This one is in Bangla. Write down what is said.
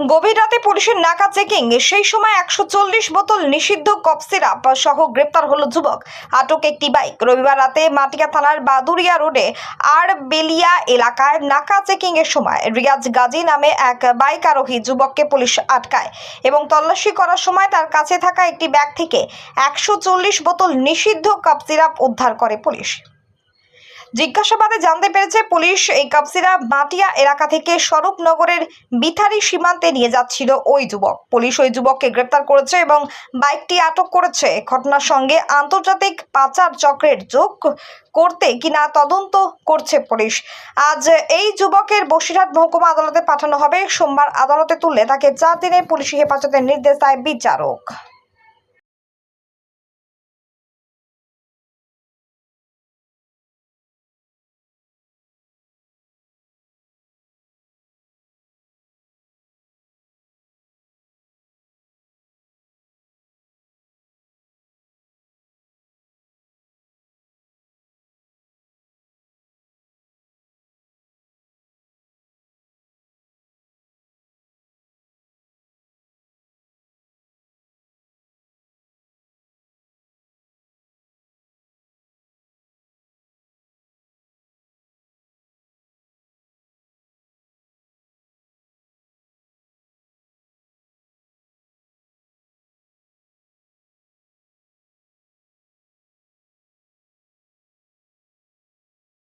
গভীর রাতে পুলিশের নাকা চেকিং সেই সময় একশো চল্লিশ বোতল নিষিদ্ধ কফ সিরাপ সহ গ্রেপ্তার হলো যুবক। আটক একটি বাইক। রবিবার রাতে মাটিয়া থানার বাদুরিয়া রোডে আর বেলিয়া এলাকায় নাকা চেকিং এর সময় রিয়াজ গাজী নামে এক বাইক আরোহী যুবককে পুলিশ আটকায় এবং তল্লাশি করার সময় তার কাছে থাকা একটি ব্যাগ থেকে একশো চল্লিশ বোতল নিষিদ্ধ কফ সিরাপ উদ্ধার করে পুলিশ। জিজ্ঞাসাবাদে জানতে পেরেছে পুলিশ এই কাপসিরা মাটিয়া এলাকা থেকে স্বরূপনগরের বিথারি সীমান্তে নিয়ে যাচ্ছিল ওই যুবক। পুলিশ ওই যুবককে গ্রেপ্তার করেছে এবং বাইকটি আটক করেছে। ঘটনার সঙ্গে আন্তর্জাতিক পাচার চক্রের যোগ করতে কিনা তদন্ত করছে পুলিশ। আজ এই যুবকের বসিরহাট মহকুমা আদালতে পাঠানো হবে। সোমবার আদালতে তুললে তাকে চার দিনের পুলিশি হেফাজতের নির্দেশ দেয় বিচারক।